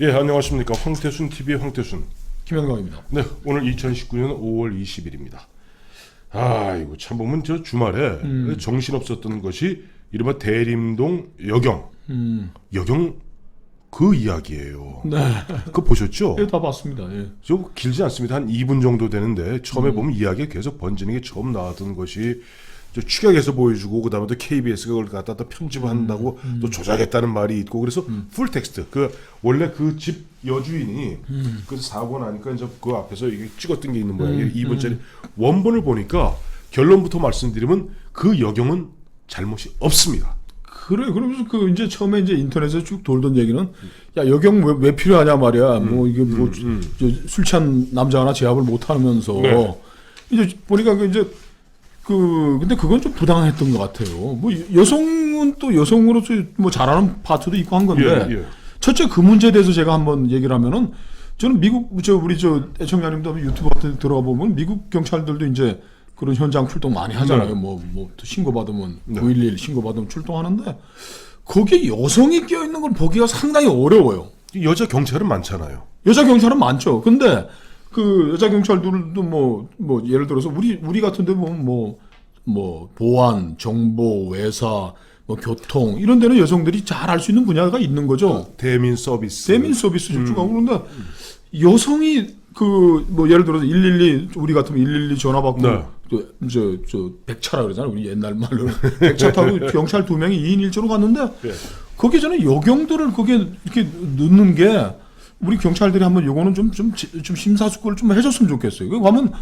예, 안녕하십니까. 황태순 TV의 황태순. 김현광입니다. 네, 오늘 2019년 5월 20일입니다. 아, 이거 참 보면 저 주말에 정신 없었던 것이 이른바 대림동 여경. 여경 그 이야기예요. 네, 그거 보셨죠? 예, 다 봤습니다. 예. 저 길지 않습니다. 한 2분 정도 되는데 처음에 보면 이야기가 계속 번지는 게 처음 나왔던 것이 저 취약해서 보여주고 그다음에 또 KBS가 그걸 갖다 또 편집을 한다고 또 조작했다는 말이 있고 그래서 풀 텍스트 그 원래 그 집 여주인이 그 사고 나니까 이제 그 앞에서 이게 찍었던 게 있는 모양이에요. 2분짜리 원본을 보니까 결론부터 말씀드리면 그 여경은 잘못이 없습니다. 그래, 그러면서 그 이제 처음에 이제 인터넷에 쭉 돌던 얘기는 야 여경 왜, 왜 필요하냐 말이야. 뭐 이게 뭐술 취한 남자 하나 제압을 못 하면서 네. 이제 보니까 그 이제 그 근데 그건 좀 부당했던 것 같아요. 뭐 여성은 또 여성으로서 뭐 잘하는 파트도 있고 한 건데 예, 예. 첫째 그 문제에 대해서 제가 한번 얘기를 하면은 저는 미국 저 우리 저 애청자님도 유튜브 같은 데 들어가 보면 미국 경찰들도 이제 그런 현장 출동 많이 하잖아요. 네. 뭐뭐 신고 받으면 네. 911 신고 받으면 출동하는데 거기에 여성이 껴 있는 걸 보기가 상당히 어려워요. 여자 경찰은 많잖아요. 여자 경찰은 많죠. 근데 그 여자 경찰들도 뭐 뭐 예를 들어서 우리 우리 같은데 보면 뭐 뭐 보안, 정보, 외사, 뭐 교통 이런 데는 여성들이 잘 할 수 있는 분야가 있는 거죠. 대민 서비스. 대민 서비스 집중하고 그런데 여성이 그 뭐 예를 들어서 112 우리 같으면 112 전화 받고 네. 저저 백차라 그러잖아요. 우리 옛날 말로 백차 타고 경찰 두 명이 2인 1조로 갔는데 예. 거기 저는 여경들을 거기에 이렇게 넣는 게 우리 경찰들이 한번 요거는 좀 좀 좀 심사숙고를 좀 해줬으면 좋겠어요. 그 가면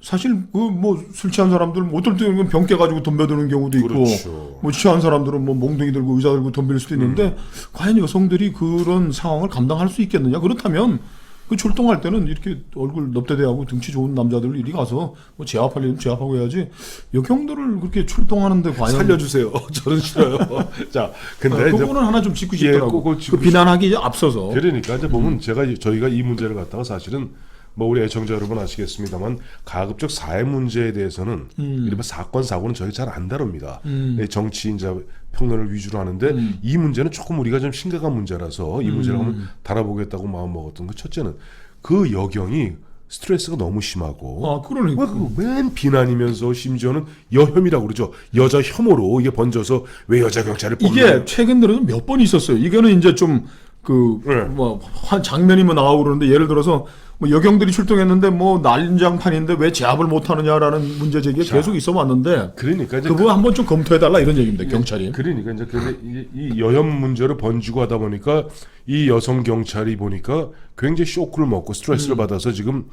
사실 그 뭐 술 취한 사람들 뭐 어떨 때는 병 깨가지고 덤벼드는 경우도 있고 그렇죠. 뭐 취한 사람들은 뭐 몽둥이 들고 의자 들고 덤빌 수도 있는데 과연 여성들이 그런 상황을 감당할 수 있겠느냐 그렇다면 그 출동할 때는 이렇게 얼굴 넙대대하고 등치 좋은 남자들 이리 가서 뭐 제압할 일은 제압하고 해야지 여경들을 그렇게 출동하는데 과연 살려주세요. 저는 싫어요. 자, 근데 아, 그거는 하나 좀 짚고 예, 싶더라고. 그거 그 짚고 비난하기 앞서서. 그러니까 이제 보면 제가 이- 저희가 이 문제를 갖다가 사실은 뭐 우리 애청자 여러분 아시겠습니다만 가급적 사회 문제에 대해서는 이른바 사건 사고는 저희 잘 안 다룹니다. 네, 정치 이제 평론을 위주로 하는데 이 문제는 조금 우리가 좀 심각한 문제라서 이 문제를 한번 다뤄보겠다고 마음 먹었던 거 첫째는 그 여경이 스트레스가 너무 심하고 아, 그러니까. 왜그맨 비난이면서 심지어는 여혐이라고 그러죠. 여자 혐오로 이게 번져서 왜 여자 경찰을 뽑는 이게 최근 들어서 몇 번 있었어요. 이거는 이제 좀그 네. 뭐한 장면이 뭐 나오고 그러는데 예를 들어서 뭐 여경들이 출동했는데 뭐 난장판인데 왜 제압을 못 하느냐라는 문제 제기가 계속 있어 왔는데 그러니까 이제 그거 한번 좀 검토해 달라 이런 얘기입니다. 경찰이. 그러니까 이제 근데 이, 이 여혐 문제를 번지고 하다 보니까 이 여성 경찰이 보니까 굉장히 쇼크를 먹고 스트레스를 음. 받아서 지금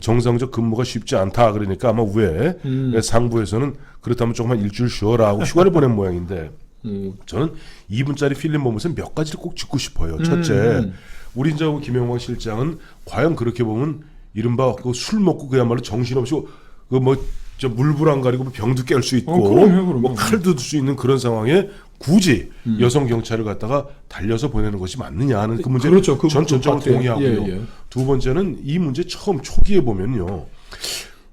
정상적 근무가 쉽지 않다 그러니까 아마 위에 음. 상부에서는 그렇다면 조금만 일주일 쉬어라 하고 휴가를 보낸 모양인데 음. 저는 2분짜리 필름 보면서 몇 가지를 꼭 짚고 싶어요. 첫째, 음. 우리 이제 김영광 실장은 과연 그렇게 보면 이른바 그 술 먹고 그야말로 정신없이 그뭐 저 물불 안 가리고 뭐 병도 깰 수 있고 어, 그럼요, 그럼요. 뭐 칼도 들 수 있는 그런 상황에 굳이 음. 여성 경찰을 갖다가 달려서 보내는 것이 맞느냐 하는 그 문제 그렇죠. 그 전 전적으로 같아요. 동의하고요. 예, 예. 두 번째는 이 문제 처음 초기에 보면요.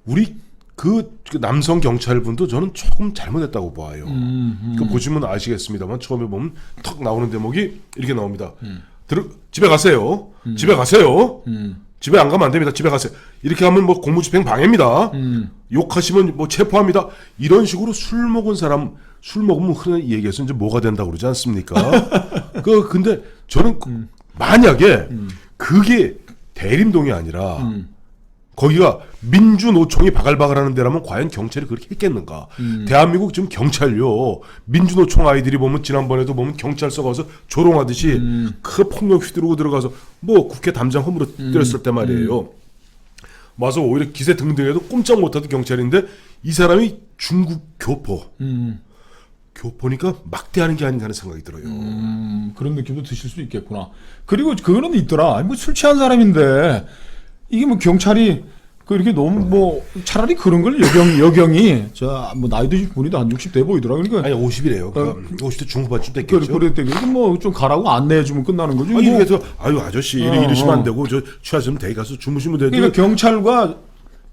우리 그, 그 남성 경찰분도 저는 조금 잘못했다고 봐요. 음, 그 보시면 아시겠습니다만 처음에 보면 턱 나오는 대목이 이렇게 나옵니다. 음. 들어 집에 가세요. 집에 가세요. 음. 집에 안 가면 안 됩니다. 집에 가세요. 이렇게 하면 뭐 공무집행 방해입니다. 음. 욕하시면 뭐 체포합니다. 이런 식으로 술 먹은 사람 술 먹으면 흔히 얘기해서 이제 뭐가 된다고 그러지 않습니까? 그 근데 저는 그- 음. 만약에 그게 대림동이 아니라 음. 거기가 민주노총이 바글바글하는 데라면 과연 경찰이 그렇게 했겠는가? 음. 대한민국 지금 경찰요 민주노총 아이들이 보면 지난번에도 보면 경찰서 가서 조롱하듯이 음. 그 폭력 휘두르고 들어가서 뭐 국회 담장 허물어 음. 때렸을 때 말이에요. 와서 오히려 기세 등등해도 꼼짝 못하던 경찰인데 이 사람이 중국 교포 음. 교포니까 막대하는 게 아닌가 하는 생각이 들어요. 음, 그런 느낌도 드실 수 있겠구나. 그리고 그거는 있더라. 아니, 뭐술 취한 사람인데 이게 뭐 경찰이 그 이렇게 너무 뭐 차라리 그런 걸 여경 여경이 저뭐 나이 드신 분이도 한 60돼 보이더라. 그러니까 아니 50이래요. 그러니까 50대 중후반쯤 그 됐겠죠. 그랬대. 그래서 뭐좀 가라고 안내해 주면 끝나는 거지. 아니 뭐. 그래서 아유 아저씨 이러- 어, 이러시면 어. 안 되고 저 취하시면 대 가서 주무시면 되는데 그러니까 경찰과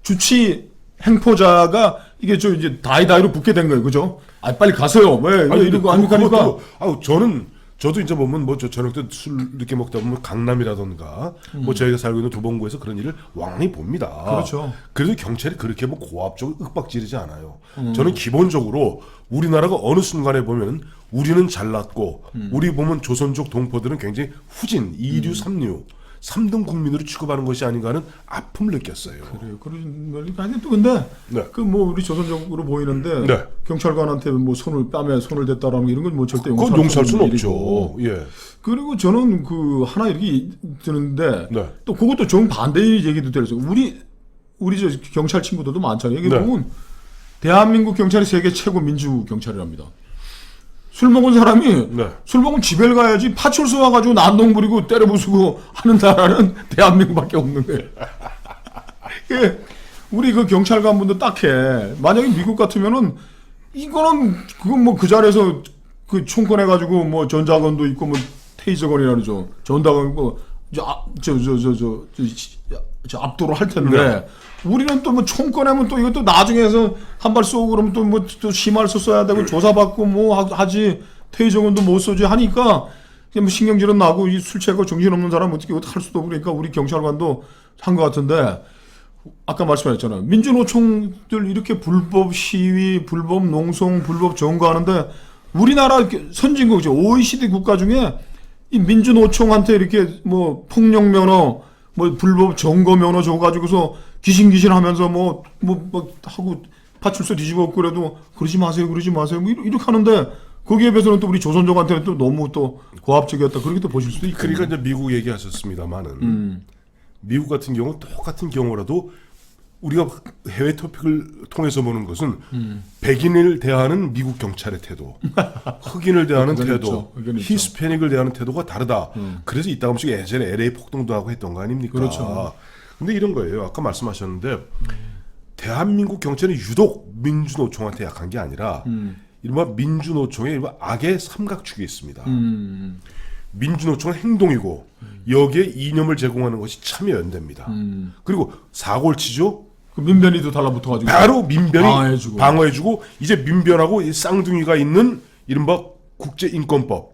주치 행포자가 이게 저 이제 다이다이로 붙게 된 거예요. 그죠? 아 빨리 가세요. 왜, 왜 이런 거 아닙니까? 그러니까 아유 저는 저도 이제 보면 뭐저 저녁 때술 늦게 먹다 보면 강남이라던가 뭐 저희가 살고 있는 도봉구에서 그런 일을 왕히 봅니다. 그렇죠. 그래도 경찰이 그렇게 뭐 고압적으로 윽박지르지 않아요. 저는 기본적으로 우리나라가 어느 순간에 보면 우리는 잘났고 우리 보면 조선족 동포들은 굉장히 후진 이류 삼류 삼등 국민으로 취급하는 것이 아닌가 하는 아픔을 느꼈어요. 그래요. 걸 아니 또 근데 네. 그 뭐 우리 조선적으로 보이는데 네. 경찰관한테 뭐 손을 뺨에 손을 댔다라는 게 이런 건 뭐 절대 그건 용서할 수는. 없죠. 예. 그리고 저는 그 하나 이렇게 드는데 네. 또 그것도 정 반대의 얘기도 들었어요. 우리 우리 저 경찰 친구들도 많잖아요. 여기 네. 보면 대한민국 경찰이 세계 최고 민주 경찰이랍니다. 술 먹은 사람이 네. 술 먹으면 집에 가야지 파출소 와가지고 난동 부리고 때려 부수고 하는 나라는 대한민국밖에 없는 거예요. 예, 우리 그 경찰 관분도 딱해. 만약에 미국 같으면은 이거는 그건 뭐 그 자리에서 그총 꺼내가지고 뭐 전자건도 있고 뭐 테이저건이라 그러죠. 전다건 뭐 저저저저저 저 압도를 할 텐데 우리는 또 뭐 총 꺼내면 또 이것도 나중에서 한 발 쏘고 그러면 또 뭐 또 심할서 써야 되고 조사받고 뭐 하- 하지 테이저건도 못 쏘지 하니까 그냥 뭐 신경질은 나고 이 술 취하고 정신없는 사람 어떻게 어떻게 할 수도 없고 그러니까 우리 경찰관도 한 것 같은데 아까 말씀하셨잖아요. 민주노총들 이렇게 불법 시위, 불법 농성, 불법 점거하는데 우리나라 이렇게 선진국이죠. OECD 국가 중에 이 민주노총한테 이렇게 뭐 폭력 면허, 뭐 불법 점거 면허 줘가지고서 귀신귀신 하면서 뭐 뭐 뭐 하고 파출소 뒤집어 엎고 그래도 그러지 마세요, 그러지 마세요. 뭐 이렇게, 이렇게 하는데 거기에 비해서는 또 우리 조선족한테는 또 너무 또 고압적이었다. 그렇게 또 보실 수도 있고. 그러니까 이제 미국 얘기하셨습니다만은 음. 미국 같은 경우 똑같은 경우라도 우리가 해외 토픽을 통해서 보는 것은 음. 백인을 대하는 미국 경찰의 태도, 흑인을 대하는 태도, 있죠. 그건 있죠. 음. 히스패닉을 대하는 태도가 다르다. 그래서 이따금씩 예전에 LA 폭동도 하고 했던 거 아닙니까? 그렇죠. 근데 이런 거예요. 아까 말씀하셨는데 대한민국 경찰이 유독 민주노총한테 약한 게 아니라 이른바 민주노총의 이른바 악의 삼각축이 있습니다. 음. 민주노총은 행동이고 여기에 이념을 제공하는 것이 참여 연대입니다. 음. 그리고 사고를 치죠. 그 민변이도 달라붙어가지고 바로 민변이 방어해주고. 방어해주고 이제 민변하고 이 쌍둥이가 있는 이른바 국제인권법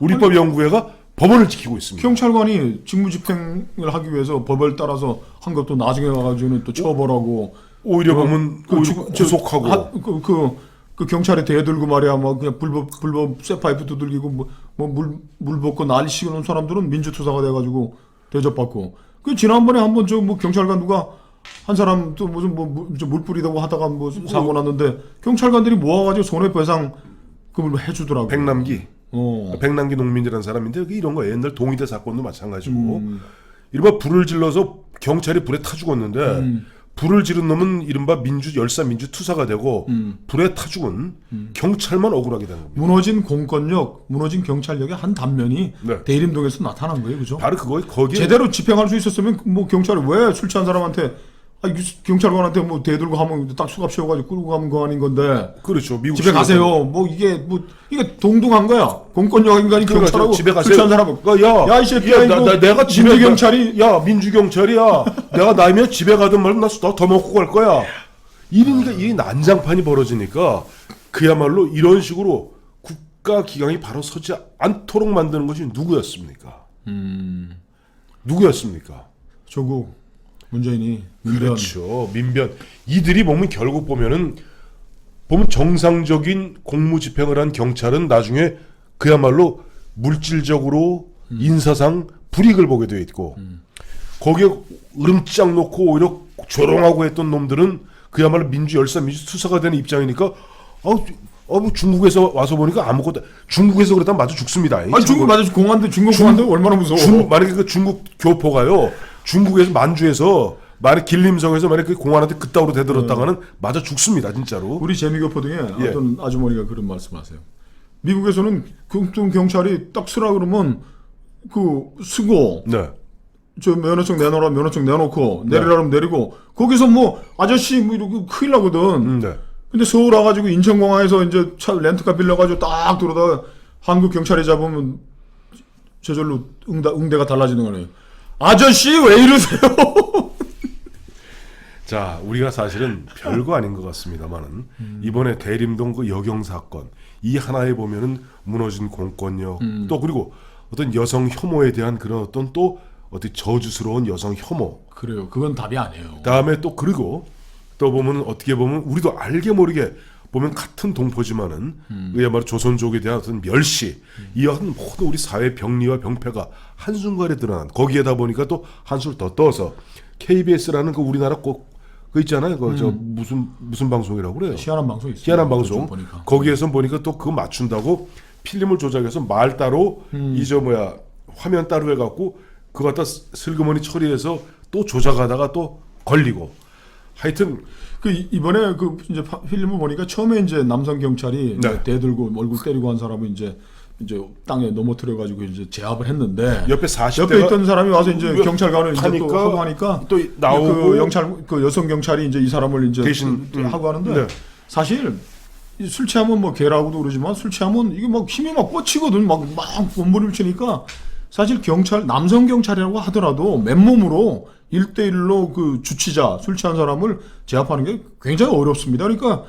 우리법 연구회가 법원을 지키고 있습니다. 경찰관이 직무집행을 하기 위해서 법을 따라서 한 것도 나중에 와가지고는 또 처벌하고 오히려 그- 보면 그 오히려 주- 저- 구속하고 하- 그, 그, 그 경찰에 대들고 말이야 뭐 그냥 불법 불법 쇠파이프 두들기고 뭐물물 물 붓고 난리 치는 사람들은 민주투사가 돼가지고 대접받고 그 지난번에 한번 저 뭐 경찰관 누가 한 사람 또 무슨 뭐물 뿌리다 고 하다가 뭐 사고 났는데 경찰관들이 모아가지고 손해배상 금을 해주더라고. 백남기 어. 백남기 농민이라는 사람인데 이런 거 옛날 동의대 사건도 마찬가지고 음. 이른바 불을 질러서 경찰이 불에 타 죽었는데 음. 불을 지른 놈은 이른바 민주 열사 민주 투사가 되고 음. 불에 타 죽은 경찰만 억울하게 되는 겁니다. 무너진 공권력, 무너진 경찰력의 한 단면이 네. 대림동에서 나타난 거예요, 그죠? 바로 그거 거기에 제대로 집행할 수 있었으면 뭐 경찰이 왜 술 취한 사람한테 아, 유- 경찰관한테 뭐 대들고 하면 딱 수갑 씌워가지고 끌고 가면 거 아닌 건데 그렇죠 미국 집에 가세요. 뭐 이게 뭐 이게 동등한 거야. 공권력 인간이 그러니까 경찰하고 집에 가세요. 술 취한 사람은 야, 야, 이 새끼야, 나, 이거 나, 내가 집에 민주 경찰이- 야 민주 경찰이야. 내가 나이면 집에 가든 말든 나더 먹고 갈 거야. 이러니까 이 난장판이 벌어지니까 그야말로 이런 식으로 국가 기강이 바로 서지 않도록 만드는 것이 누구였습니까? 음. 누구였습니까? 조국 문재인이 민변 그렇죠. 민변. 이들이 보면 결국 보면은 보면 정상적인 공무 집행을 한 경찰은 나중에 그야말로 물질적으로 인사상 불이익을 보게 되어 있고 거기에 으름장 놓고 오히려 조롱하고 했던 놈들은 그야말로 민주 열사 민주 투사가 되는 입장이니까 어, 어, 뭐 중국에서 와서 보니까 아무것도 중국에서 그랬다면 마저 죽습니다. 아니 중국 맞아 공안대 중국 공안대 얼마나 무서워. 중, 만약에 그 중국 교포가요 중국에서 만주에서 만약 길림성에서 만약 그 공안한테 그따구로 대들었다가는 맞아 죽습니다 진짜로 우리 재미교포 등에 예. 어떤 아주머니가 그런 말씀하세요. 미국에서는 경통 경찰이 딱 쓰라 그러면 그 쓰고 네 저 면허증 내놓으라 면허증 내놓고 내리라 그러면 내리고 거기서 뭐 아저씨 뭐 이러고 큰일 나거든. 음, 네. 근데 서울 와가지고 인천공항에서 이제 차 렌트카 빌려가지고 딱 들어다 가 한국 경찰이 잡으면 저절로 응다, 응대가 달라지는 거네요. 아저씨 왜 이러세요? 자, 우리가 사실은 별거 아닌 것 같습니다만은 이번에 대림동 그 여경 사건 이 하나에 보면은 무너진 공권력 또 그리고 어떤 여성 혐오에 대한 그런 어떤 또 어떤 저주스러운 여성 혐오 그래요. 그건 답이 아니에요. 다음에 또 그리고 또 보면 어떻게 보면 우리도 알게 모르게 보면 같은 동포지만은 그야말로 조선족에 대한 어떤 멸시 이어한 모든 우리 사회 병리와 병폐가 한순간에 드러난 거기에다 보니까 또 한술 더 떠서 KBS라는 그 우리나라 꼭그 있잖아요. 그저 무슨 무슨 방송이라고 그래요? 희한한 방송 있어요. 희한한 방송. 보니까. 거기에서 보니까 또 그거 맞춘다고 필름을 조작해서 말 따로 음. 이저 뭐야 화면 따로 해갖고 그거 갖다 슬- 슬그머니 처리해서 또 조작하다가 또 걸리고. 하여튼 그 이- 이번에 그 이제 파- 필름을 보니까 처음에 이제 남성 경찰이 네. 대 들고 얼굴 때리고 한 사람을 이제 이제 땅에 넘어뜨려 가지고 이제 제압을 했는데 옆에 40대가 옆에 있던 사람이 와서 이제 왜- 경찰관을 이제 또 하니까 하고 하니까 또 나오고 그 영찰 그 여성 경찰이 이제 이 사람을 이제 대신, 그- 음, 하고 하는데 네. 사실 이술 취하면 뭐 개라고도 그러지만 술 취하면 이게 막 힘이 막 뻗치거든 막막 몸부림을 치니까 사실 경찰 남성 경찰이라고 하더라도 맨몸으로 일대일로그 주치자 술 취한 사람을 제압하는 게 굉장히 어렵습니다. 그러니까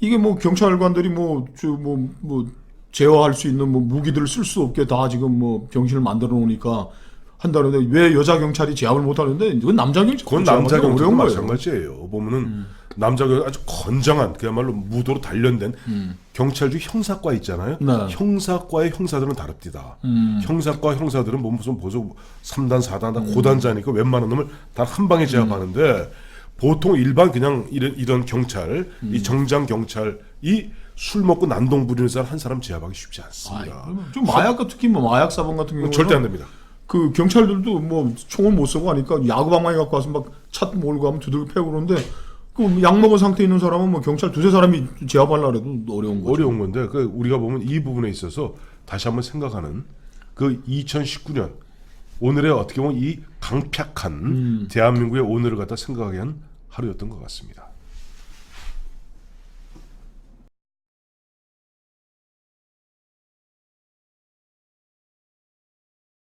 이게 뭐 경찰관들이 뭐저뭐뭐 제어할 수 있는 뭐 무기들을 쓸 수 없게 다 지금 뭐 병실을 만들어 놓으니까 한다는데 왜 여자 경찰이 제압을 못 하는데 이건 남자 경찰 그건 남자 어려운 거예요. 마찬가지예요. 보면은 남자 경 아주 건장한 그야말로 무도로 단련된 경찰 중 형사과 있잖아요. 네. 형사과의 형사들은 다릅니다. 음. 형사과 형사들은 뭐 무슨 보조 3단 4단 다 고단자니까 웬만한 놈을 단한 방에 제압하는데 보통 일반 그냥 이런, 이런 경찰 이 정장 경찰이 술 먹고 난동 부리는 사람 한 사람 제압하기 쉽지 않습니다. 아이, 좀 마약 같은 특히 뭐 마약 사범 같은 경우는 절대 안 됩니다. 그 경찰들도 뭐 총을 못 쏘고 하니까 야구방망이 갖고 와서 막 차 몰고 가면 두들겨 패고 그러는데 그 약 먹은 상태에 있는 사람은 뭐 경찰 두세 사람이 제압하려고 해도 어려운 거죠. 어려운 건데 그 우리가 보면 이 부분에 있어서 다시 한번 생각하는 그 2019년 오늘의 어떻게 보면 이 강팍한 대한민국의 오늘을 갖다 생각하게 한 하루였던 것 같습니다.